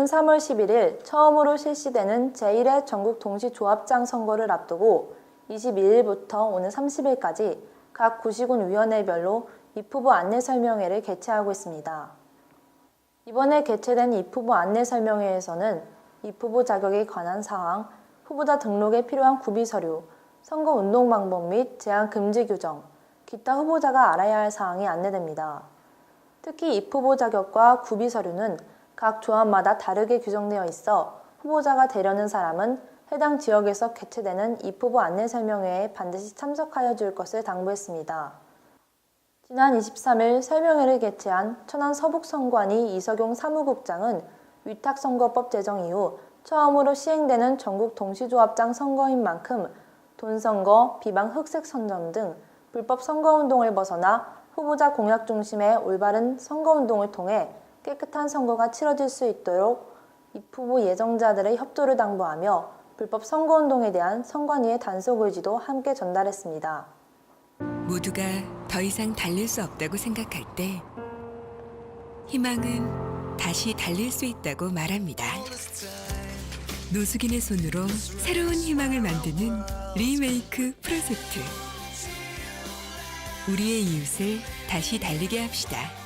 오는 3월 11일 처음으로 실시되는 제1회 전국 동시조합장 선거를 앞두고 22일부터 오는 30일까지 각 구시군 위원회별로 입후보 안내 설명회를 개최하고 있습니다. 이번에 개최된 입후보 안내 설명회에서는 입후보 자격에 관한 사항, 후보자 등록에 필요한 구비 서류, 선거 운동 방법 및 제한 금지 규정, 기타 후보자가 알아야 할 사항이 안내됩니다. 특히 입후보 자격과 구비 서류는 각 조합마다 다르게 규정되어 있어 후보자가 되려는 사람은 해당 지역에서 개최되는 입후보 안내 설명회에 반드시 참석하여 줄 것을 당부했습니다. 지난 23일 설명회를 개최한 천안 서북선관위 이석용 사무국장은 위탁선거법 제정 이후 처음으로 시행되는 전국 동시조합장 선거인 만큼 돈선거, 비방 흑색 선전 등 불법 선거운동을 벗어나 후보자 공약 중심의 올바른 선거운동을 통해 깨끗한 선거가 치러질 수 있도록 입후보 예정자들의 협조를 당부하며 불법 선거운동에 대한 선관위의 단속 의지도 함께 전달했습니다. 모두가 더 이상 달릴 수 없다고 생각할 때 희망은 다시 달릴 수 있다고 말합니다. 노숙인의 손으로 새로운 희망을 만드는 리메이크 프로젝트. 우리의 이웃을 다시 달리게 합시다.